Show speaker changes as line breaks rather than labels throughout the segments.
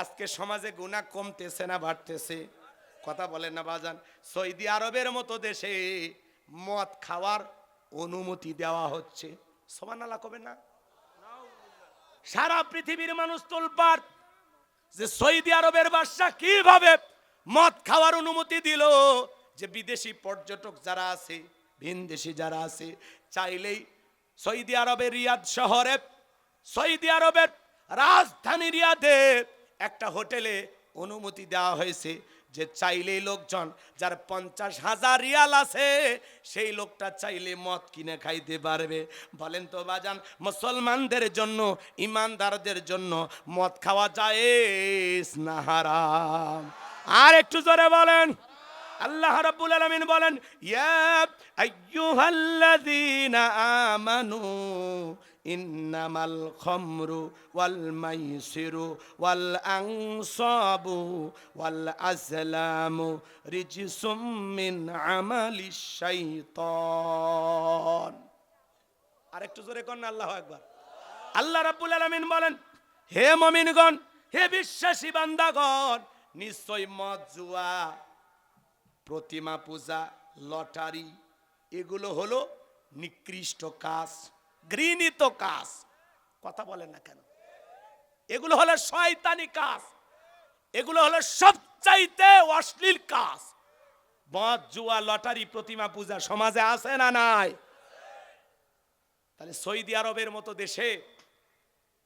আজকে সমাজে গুণা কমতেছে না, বাড়তেছে। কথা বলেন না, বাজান। সৌদি আরবের মতো দেশে মদ খাওয়ার অনুমতি দেওয়া হচ্ছে। সমান আল্লাহ কবে না? সারা পৃথিবীর মানুষ তোলপাড় যে সৌদি আরবের বাদশাহ কীভাবে মদ খাওয়ার অনুমতি দিল যে বিদেশি পর্যটক যারা আছে ভিনদেশি যারা আছে, চাইলেই সৌদি আরবের রিয়াদ শহরে, সৌদি আরবের রাজধানী রিয়াদে একটা হোটেলে অনুমতি দেওয়া হয়েছে যে চাইলেই লোকজন, যার পঞ্চাশ হাজার রিয়াল আছে, সেই লোকটা চাইলে মদ কিনে খাইতে পারবে। বলেন তো বাজান, মুসলমানদের জন্য, ইমানদারদের জন্য মদ খাওয়া যায় না হারাম? আর একটু জোরে বলেন। আল্লাহ রাব্বুল আলামিন বলেন, ইয়া আইয়ুহাল্লাযীনা আমানু ইন্নামাল খামরু ওয়াল মাইসিরু ওয়াল আনসাবু ওয়াল আজলামু রিজসুম মিন আমালিশ শাইতান। আরেকটু জোরে কর না, আল্লাহু আকবার। আল্লাহ রাব্বুল আলামিন বলেন, হে মুমিনগণ, হে বিশ্বাসী বান্দাগণ, নিশ্চয় মদ, জুয়া, প্রতিমা পূজা, লটারি, এগুলো হলো নিকৃষ্ট কাজ। ঘৃণিত কাজ। কথা বলেন না কেন? এগুলো হলো শয়তানি কাজ। এগুলো হলো সবচাইতে অশ্লীল কাজ। মদ, জুয়া, লটারি, প্রতিমা পূজা সমাজে আছে না নাই? তাহলে সৌদি আরবের মতো দেশে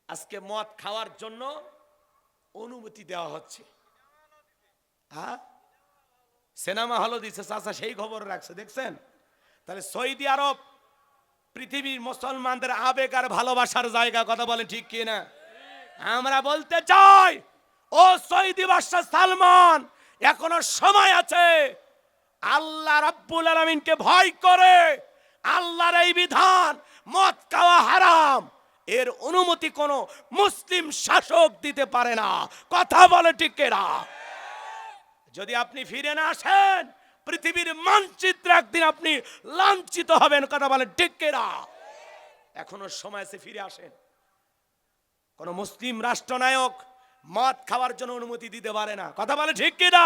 আজকে মদ খাওয়ার জন্য অনুমতি দেওয়া হচ্ছে। হ্যাঁ সিনেমা হলও দিচ্ছে চাচা, সেই খবর রাখছে, দেখছেন? তাহলে সৌদি আরব পৃথিবীর মুসলমানদের আবেগ আর ভালোবাসার জায়গা, কথা বলেন ঠিক কি না? আমরা বলতে চাই, ও সৌদি বাদশাহ সালমান, এখনও সময় আছে, আল্লাহ রাব্বুল আলামিনকে ভয় করে আল্লাহর এই বিধান, মদ খাওয়া হারাম। এর অনুমতি কোনো মুসলিম শাসক দিতে পারে না। কথা বলে ঠিক না? যদি আপনি ফিরে না আসেন পৃথিবীর মানচিত্রে একদিন আপনি লাঞ্ছিত হবেন, কথা বলেন ঠিক না এখনও সময় আছে, ফিরে আসেন। কোন মুসলিম রাষ্ট্রনায়ক মদ খাওয়ার জন্য অনুমতি দিতে পারে না, কথা বলে ঠিক কিনা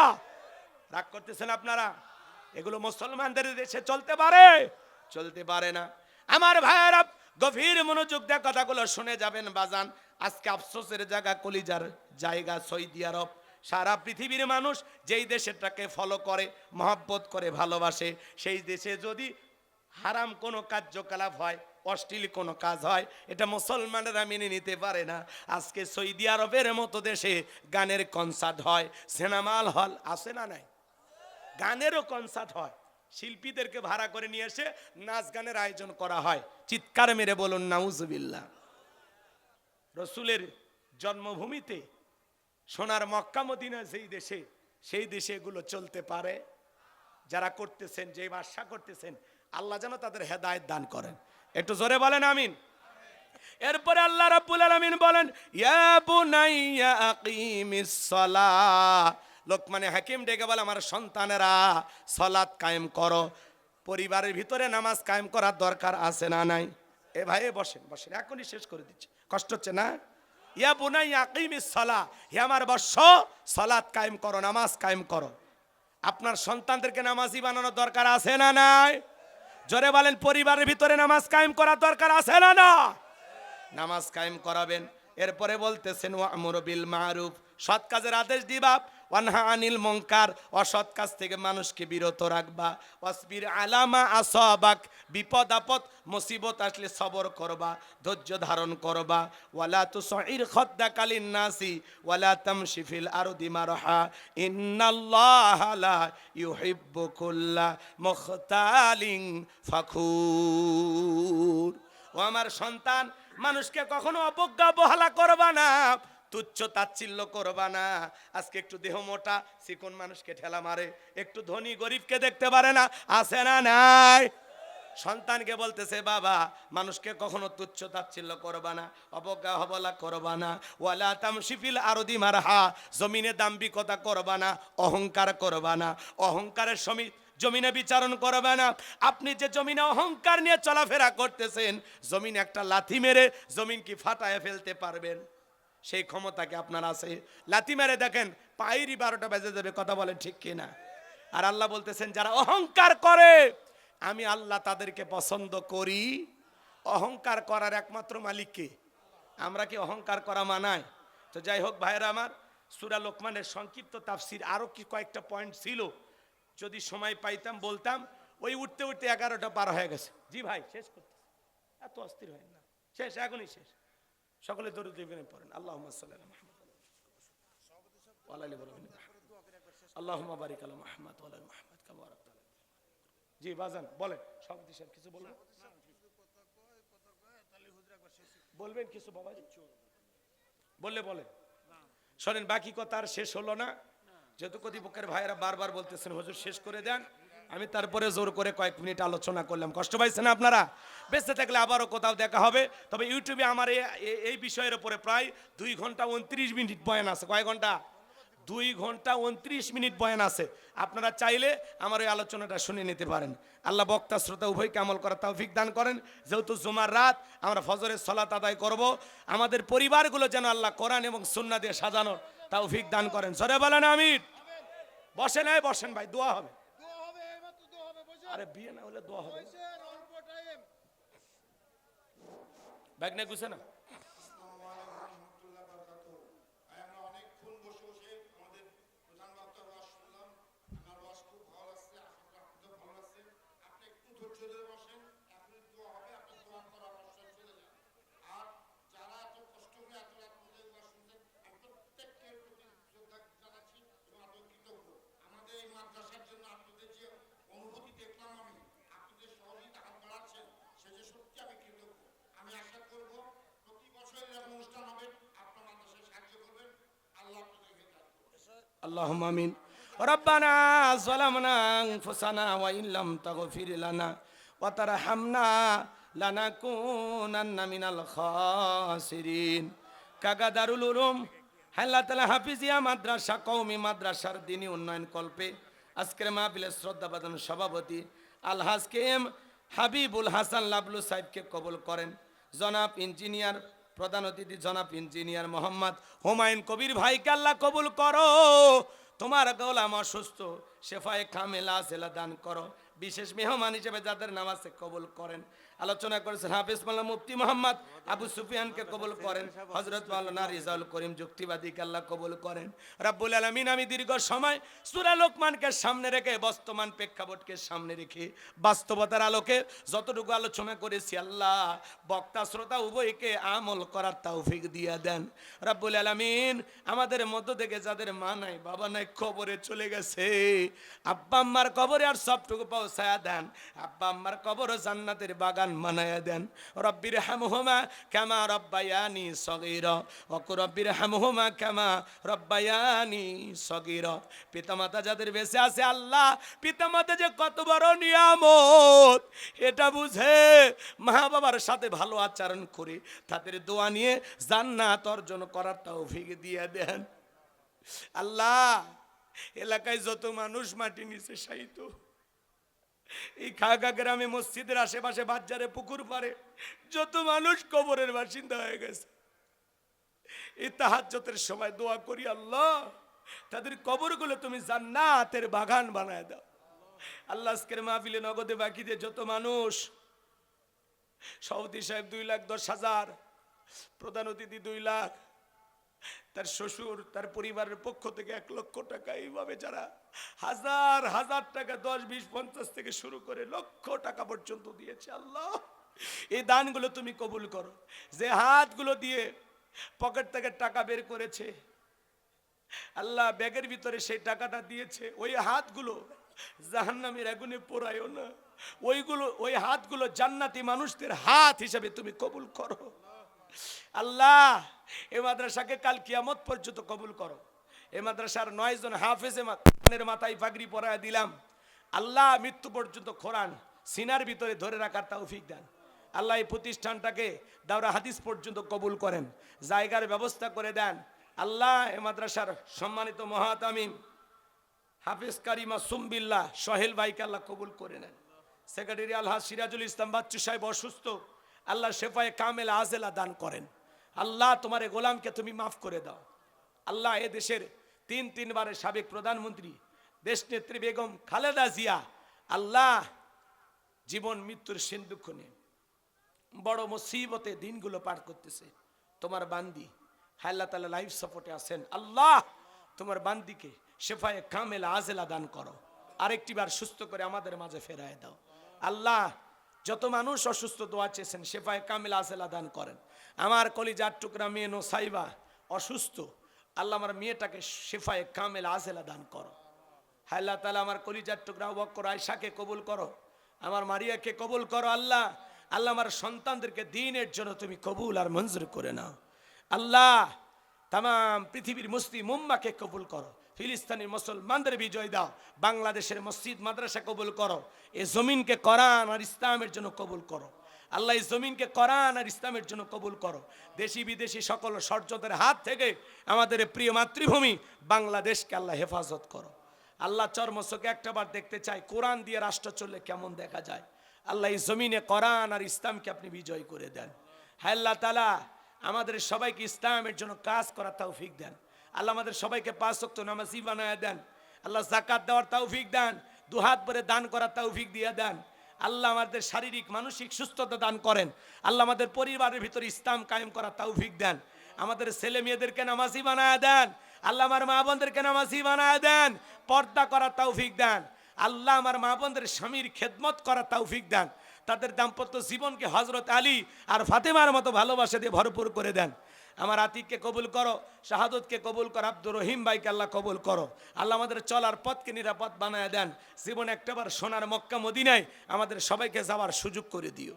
রাগ করতেছেন আপনারা? এগুলো মুসলমানদের দেশে চলতে পারে? চলতে পারে না। আমার ভাইয়েরা, গভীর মনোযোগ দিয়ে কথাগুলো শুনে যাবেন, বাজান। আজকে আফসোসের জায়গা, কলিজার জায়গা, সৌদি আরব। সারা পৃথিবীর মানুষ যেই দেশেরটাকে ফলো করে, মহব্বত করে, ভালোবাসে, সেই দেশে যদি হারাম কোনো কার্যকলাপ হয়, অশ্লীল কোনো কাজ হয়, এটা মুসলমানেরা মেনে নিতে পারে না। আজকে সৌদি আরবের মতো দেশে গানের কনসার্ট হয় সিনেমাল হল আসে না নাই? গানেরও কনসার্ট হয়, শিল্পীদেরকে ভাড়া করে নিয়ে এসে নাচ গানের আয়োজন করা হয়। চিৎকার মেরে বলুন, নাউজুবিল্লাহ। রসুলের জন্মভূমিতে সোনার মক্কা মদিনা যেই দেশে, সেই দেশে এগুলো চলতে পারে। যারা করতেছেন, যে বাসা করতেছেন, আল্লাহ যেন তাদের হেদায়েত দান করেন। একটু জোরে বলেন, আমিন। এরপরে আল্লাহ রাব্বুল আলামিন বলেন, ইয়া বুনাইয়া আকিমিস সালাহ লোকমানে হাকিম ডেকে বলে, আমার সন্তানেরা, সালাত কায়েম করো। পরিবারের ভিতরে নামাজ কায়েম করার দরকার আছে না নাই? এ ভাই বসেন বসেন, এখনই শেষ করে দিচ্ছি। কষ্ট হচ্ছে না? ইয়া বুনাই আকিমিস সলা হে আমার বর্ষ সলাৎ কায়েম করো, নামাজ কায়েম করো। আপনার সন্তানদেরকে নামাজি বানানোর দরকার আছে না নাই? জোরে বলেন, পরিবারের ভিতরে নামাজ কায়েম করার দরকার আছে না না? নামাজ কায়েম করাবেন। এরপরে বলতেছেন, ওয়া আমুরু বিল মারুফ। সৎ কাজের আদেশ দিবা। ওয়ানহা আনিল মঙ্কার অসৎ কাজ থেকে মানুষকে বিরত রাখবা। অসবির আলামা আসবাক বিপদ আপদ মুসিবত আসলে সবর করবা, ধৈর্য ধারণ করবা। ওয়ালা তুসঈর খদ্দাকালিন নাসি, ওয়ালা তামশি ফিল আরদি মারহা। ইন্নাল্লাহ লা ইউহিব্বু কুল্লা মুখতালিন ফাখুর। ও আমার সন্তান, মানুষকে কখনো অবজ্ঞা বহালা করবা না। তুচ্ছ তাচ্ছিল্য করবা না। আজকে একটু দেহ মোটা চিকন মানুষকে ঠেলা মারে। একটু ধনী গরিবকে দেখতে পারে না, আছে না নাই? সন্তানকে বলতেছে, বাবা, মানুষকে কখনো তুচ্ছ তাচ্ছিল্য করবা না, অবজ্ঞা হবলা করবা না। ওয়ালা তামশিফিল আরদি মারহা, জমিনে দাম্বিকতা করবা না, অহংকার করবা না। অহংকারের সমিত জমিনে বিচারণ করবে না। আপনি যে জমিনে অহংকার নিয়ে চলাফেরা করতেছেন, জমিন একটা লাথি মেরে জমিন কি ফাটায় ফেলতে পারবেন? সেই ক্ষমতা কি আপনার আছে? লাতি মেরে দেখেন, পায়েরই বারোটা বেজে যাবে, কথা বলেন ঠিক কিনা? আর আল্লাহ বলতেছেন, যারা অহংকার করে, আমি আল্লাহ তাদেরকে পছন্দ করি। অহংকার করার একমাত্র মালিককে আমরা কি অহংকার করা মানায়? তো যাই হোক ভাইরা আমার, সুরা লোকমানের সংক্ষিপ্ত তাফসির আরও কি কয়েকটা পয়েন্ট ছিল, যদি সময় পাইতাম, বলতাম, ওই উঠতে উঠতে এগারোটা পার হয়ে গেছে। জি ভাই, শেষ করতে এত অস্থির হয় না। শেষ, এখনই শেষ। সকলে দরুদ ইব্রাহিম পড়েন। আল্লাহুম্মা সাল্লি আলা মুহাম্মদ। ওয়া আলা আলি মুহাম্মদ বারিক আলা মুহাম্মদ ওয়া আলা জি, বাজান, বলেন। সভাপতি সাহেব, কিছু বলবেন? বলবেন কিছু বাবাজি বললে বলেন। শোনেন, বাকি কথা আর শেষ হলো না। যেহেতু কতিপক্ষের ভাইয়েরা বারবার বলতেছেন, হুজুর শেষ করে দেন। আমি তারপরে জোর করে কয়েক মিনিট আলোচনা করলাম। কষ্ট পাইছেন আপনারা? বেঁচে থাকলে আবারও কোথাও দেখা হবে। তবে ইউটিউবে আমার এই- বিষয়ের উপরে প্রায় দুই ঘণ্টা উনত্রিশ মিনিট বয়ান আছে। কয় ঘণ্টা? দুই ঘণ্টা উনত্রিশ মিনিট বয়ান আছে। আপনারা চাইলে আমার এই আলোচনাটা শুনে নিতে পারেন। আল্লাহ বক্তা, শ্রোতা, উভয়কে আমল করার তৌফিক দান করেন। যেহেতু জুমার রাত, আমরা ফজরের সলাত আদায় করব। আমাদের পরিবারগুলো যেন আল্লাহ কোরআন এবং সুন্না দিয়ে সাজানো তৌফিক দান করেন। সরে বলেন আমির বসেন বসেন ভাই, দোয়া হবে
এইমাত্র দোয়া হবে বসে
আরে বিয়ে না হলে দোয়া হবে ব্যাগ নিয়ে গুছে না
আমরা অনেকক্ষণ বসে বসে আমাদের প্রধান বক্তার ওয়াজ শুনলাম আমার ওয়াজ খুব ভালো লাগছে আশা করি আপনাদের ভালো লাগছে আপনি একটু ধৈর্য ধরে বসেন এখন দোয়া হবে আপনি দোয়া করার অবস্থায় চলে যান আর যারা এত কষ্ট করে এত রাত পর্যন্ত ওয়াজ শুনছেন আমি প্রত্যেকের প্রতি শ্রদ্ধা জানাচ্ছি এবং আপনার কৃতজ্ঞ আমাদের এই মাদ্রাসার জন্য আপনাদের যে অনুভূতি দেখলাম আমি আপনাদের সহযোগিতা হাত বাড়াচ্ছেন সে যে সত্যি আমি কৃতজ্ঞ আমি আশা করব প্রতি বছর এরকম অনুষ্ঠান হবে আপনার মাদ্রাসায় সাহায্য করবেন আল্লাহ আপনাদেরকে দান আল্লাহ
আমিন। রব্বানা সালামনা ফুসানা ওয়াইন লাম তাগফির লানা ওয়া তারহামনা লানাকুনান্না মিনাল খাসিরিন। কাগা দারুল উলুম আল্লাহ তাআলা হাফিজিয়া মাদ্রাসা কৌমি মাদ্রাসার দিনী উন্নয়ন কল্পে আজকের মাহফিলের শ্রদ্ধাবাদন সভাপতি আলহাজ কে এম হাবিবুল হাসান লাবলু সাহেবকে কবল করেন। জনাব ইঞ্জিনিয়ার প্রধান অতিথি জনাব ইঞ্জিনিয়ার মোহাম্মদ হুমায়ুন কবির ভাইকে আল্লাহ কবুল করো। তোমার গোলাম অসুস্থ সেফায় কামেলা সেলা দান করো। বিশেষ মেহমান হিসেবে যাদের নামাজে কবুল করেন। আলোচনা করেছেন। হাফিজ মাল্লা মুফতি মোহাম্মদ আবু সুফিয়ানকে কবুল করেন। হজরত মাওলানা রিজাউল করিম যুক্তিবাদীকে আল্লাহ কবুল করেন। রাব্বুল আলামিন, আমি দীর্ঘ সময় সূরা লোকমানকে সামনে রেখে, বর্তমান প্রেক্ষাপটকে সামনে রেখে, বাস্তবতার আলোকে যতটুকু আলোচনা করেছি, আল্লাহ বক্তা, শ্রোতা উভয়কে আমল করার তৌফিক দিয়া দেন। রাব্বুল আলামিন, আমাদের মধ্য থেকে যাদের মা নাই, বাবা নাই, কবরে চলে গেছে। আব্বা আম্মার কবরে আর সবটুকু পৌঁছায়া দেন। আব্বা আম্মার কবর জান্নাতের বাগান মানায়া দেন। রব্বির হামহুমা কামা রব্বায়ানি সগীর। ওকু রব্বির হামহুমা কামা রব্বায়ানি সগীর। পিতামাতা যাদের বেঁচে আছে আল্লাহ, পিতামাতা যে কত বড় নিয়ামত, এটা বুঝে মা বাবার সাথে ভালো আচরণ করে, তাদের দোয়া নিয়ে জান্নাত অর্জন করার তৌফিক দিয়ে দেন। আল্লাহ, এলাকায় যত মানুষ মাটি নিচে সাইতো এই খাগা গ্রামে মসজিদের আশেপাশে বাজারে পুকুর পারে যত মানুষ কবরের বাসিন্দা হয়ে গেছে। এই সময় দোয়া করি, আল্লাহ, তাদের কবরগুলো তুমি জান্নাতের বাগান বানায় দাও। আল্লাহ, আজকের মাহফিলে নগদে বাকিতে যত মানুষ, সভাপতি সাহেব দুই লাখ দশ হাজার, প্রধান অতিথি দুই লাখ তার শ্বশুর, তার পরিবারের পক্ষ থেকে এক লক্ষ টাকা, এইভাবে যারা হাজার হাজার টাকা, দশ, বিশ, পঞ্চাশ থেকে শুরু করে লক্ষ টাকা পর্যন্ত দিয়েছে, আল্লাহ, এই দানগুলো তুমি কবুল করো। যে হাতগুলো দিয়ে পকেট থেকে টাকা বের করেছে, আল্লাহ ব্যাগের ভিতরে সেই টাকাটা দিয়েছে, ওই হাতগুলো জাহান্নামের আগুনে পোড়ায়ও না। ওইগুলো, ওই হাতগুলো জান্নাতি মানুষদের হাত হিসাবে তুমি কবুল করো। আল্লাহ, এ মাদ্রাসাকে কাল কিয়ামত পর্যন্ত কবুল করো। এ মাদ্রাসার নয় জন হাফেজে মানের মাথায় পাগড়ি পরায় দিলাম। আল্লাহ, মৃত্যু পর্যন্ত খোরান সিনার ভিতরে ধরে রাখার তৌফিক দেন। আল্লাহ এই প্রতিষ্ঠানটাকে দাওরা হাদিস পর্যন্ত কবুল করেন, জায়গার ব্যবস্থা করে দেন। আল্লাহ এ মাদ্রাসার সম্মানিত মহাতামিম হাফিজ কারিমা সুমবিল্লাহ সোহেল ভাইকে আল্লাহ কবুল করে নেন। সেক্রেটারি আল্লাহ সিরাজুল ইসলাম বাচ্চু সাহেব অসুস্থ। আল্লাহ শেফায়ে কামেল আজেলা দান করেন। আল্লাহ তোমার গোলামকে তুমি মাফ করে দাও। আল্লাহ এ দেশের তিন তিনবারের সাবেক প্রধানমন্ত্রী দেশ নেত্রী বেগম খালেদা জিয়া, আল্লাহ জীবন মৃত্যুর সিন্ধুক্ষণে বড় মুসিবতে দিনগুলো পার করতেছে। তোমার বান্দি আল্লাহ তালা লাইফ সাপোর্টে আছেন। আল্লাহ তোমার বান্দিকে শেফায়ে কামেল আজেলা দান করো। আরেকটি বার সুস্থ করে আমাদের মাঝে ফেরায় দাও। আল্লাহ যত মানুষ অসুস্থ দোয়া চেয়েছেন, শেফায়ে কামেল আজেলা দান করেন। আমার কলিজার টুকরা মেয়ে নো সাইবা অসুস্থ। আল্লাহ আমার মেয়েটাকে শেফায়ে কামেল আজেলা দান করো। হ্যাঁ তালা আমার কলিজার টুকরা বক্কর আয়সাকে কবুল করো। আমার মারিয়াকে কবুল করো আল্লাহ। আল্লাহ আমার সন্তানদেরকে দিনের জন্য তুমি কবুল আর মঞ্জুর করে নাও। আল্লাহ তাম পৃথিবীর মুসলিম উম্মাকে কবুল করো। ফিলিস্তিনের মুসলমানদের বিজয় দাও। বাংলাদেশের মসজিদ, মাদ্রাসা কবুল করো। এ জমিনকে কোরআন আর ইসলামের জন্য কবুল করো। আল্লাহ এই জমিনকে কোরআন আর ইসলামের জন্য কবুল করো। দেশি বিদেশি সকল ষড়যন্ত্রের হাত থেকে আমাদের প্রিয় মাতৃভূমি বাংলাদেশকে আল্লাহ হেফাজত করো। আল্লাহ চর্মসকে একটাবার দেখতে চাই, কোরআন দিয়ে রাষ্ট্র চললে কেমন দেখা যায়? আল্লাহ এই জমিনে কোরআন আর ইসলামকে আপনি বিজয় করে দেন। হ্যাঁ আল্লাহ তালা আমাদের সবাইকে ইসলামের জন্য কাজ করার তৌফিক দেন। আল্লাহ আমাদের সবাইকে পাঁচ শক্ত নামাজি বানায় দেন। আল্লাহ জাকাত দেওয়ার তৌফিক দেন দুহাত ভরে দান করার তৌফিক দিয়ে দেন। আল্লাহ আমাদের শারীরিক, মানসিক সুস্থতা দান করেন। আল্লাহ আমাদের পরিবারের ভিতরে ইসলাম কায়েম করার তৌফিক দেন। আমাদের ছেলে মেয়েদেরকে নামাজি বানায় দেন। আল্লাহ আমার মা বোনদেরকে নামাজি বানায় দেন। পর্দা করার তৌফিক দেন। আল্লাহ আমার মা বোনদের স্বামীর খেদমত করার তৌফিক দেন। তাদের দাম্পত্য জীবনকে হজরত আলী আর ফাতেমার মতো ভালোবাসা দিয়ে ভরপুর করে দেন। আমার আতিককে কবুল করো, শাহাদতকে কবুল করো, আব্দুর রহিম ভাইকে আল্লাহ কবুল করো। আল্লাহ আমাদের চলার পথকে নিরাপদ বানায় দেন। জীবনে একটাবার সোনার মক্কা মদিনায় আমাদের সবাইকে যাওয়ার সুযোগ করে দিও।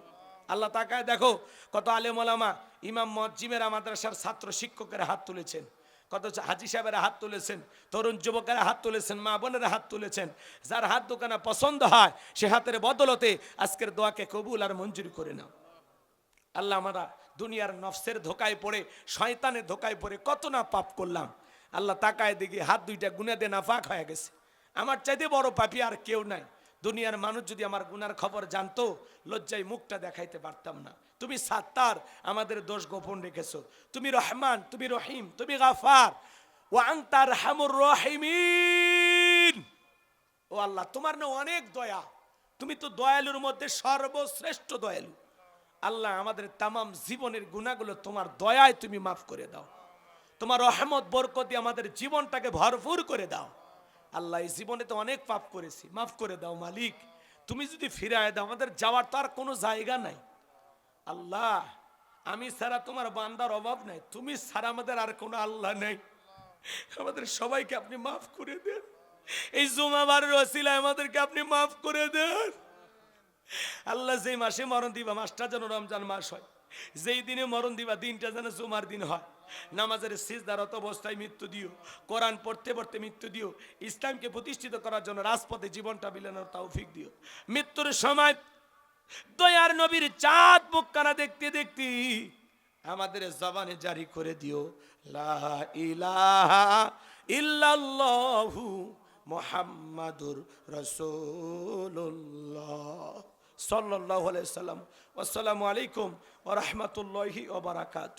আল্লাহ তাকায় দেখো, কত আলেম ওলামা, ইমাম মজ্জিমেরা মাদ্রাসার ছাত্র শিক্ষকেরা হাত তুলেছেন। কত হাজি সাহেবেরা হাত তুলেছেন, তরুণ যুবকেরা হাত তুলেছেন, মা বোনেরা হাত তুলেছেন। যার হাত দোকানে পছন্দ হয়, সে হাতের বদলতে আজকের দোয়াকে কবুল আর মঞ্জুর করে নাও। আল্লাহ আমরা দুনিয়ার নফসের ধোকায় পড়ে, শয়তানের ধোকায় পড়ে, কত না পাপ করলাম। আল্লাহ তাকায় দেখি হাত দুইটা গুনে দে নাফাক হয়ে গেছে। আমার চাইতে বড় পাপি আর কেউ নাই। দুনিয়ার মানুষ যদি আমার গুনার খবর জানতো, লজ্জায় মুখটা দেখাইতে পারতাম না। তুমি সাত্তার, আমাদের দোষ গোপন রেখেছো। তুমি রহমান, তুমি রহিম, তুমি গাফার। ও আংতার হামুর রহিমিন। ও আল্লাহ, তোমার না অনেক দয়া। তুমি তো দয়ালুর মধ্যে সর্বশ্রেষ্ঠ দয়ালু। আল্লাহ আমাদের তামাম জীবনের গুণাগুলো তোমার দয়ায় তুমি মাফ করে দাও। তোমার রহমত, বরকতি আমাদের জীবনটাকে ভরপুর করে দাও। আল্লাহ এই জীবনে তো অনেক পাপ করেছি, মাফ করে দাও মালিক। তুমি যদি ফিরায় দাও, আমাদের যাওয়ার তো আর কোনো জায়গা নাই। আল্লাহ, আমি ছাড়া তোমার বান্দার অভাব নাই, তুমি ছাড়া আমাদের আর কোনো আল্লাহ নেই। আমাদের সবাইকে আপনি মাফ করে দেন। এই জুমাবারের ওসিলায় আমাদেরকে আপনি মাফ করে দেন। আল্লাহ যেই মাসে মরণ দিবা, মাসটা যেন রমজান মাস হয়। যেই দিনে মরণ দিবা, দিনটা যেন জুমার দিন হয়। নামাজের সিজদারত অবস্থায় মৃত্যু দিও, কোরআন পড়তে পড়তে মৃত্যু দিও, ইসলামকে প্রতিষ্ঠিত করার জন্য রাজপথে জীবনটা বিলানোর তৌফিক দিও। মৃত্যুর সময় দয়ার নবীর চাঁদ মুখখানা দেখতে দেখতে আমাদের জবানে জারি করে দিও। লা ইলাহা ইল্লাল্লাহু মুহাম্মাদুর রাসূলুল্লাহ। সাল্লাল্লাহু আলাইসাল্লাম আসসালামু আলাইকুম ও রহমতুল্লাহি ওয়া বারাকাতুহু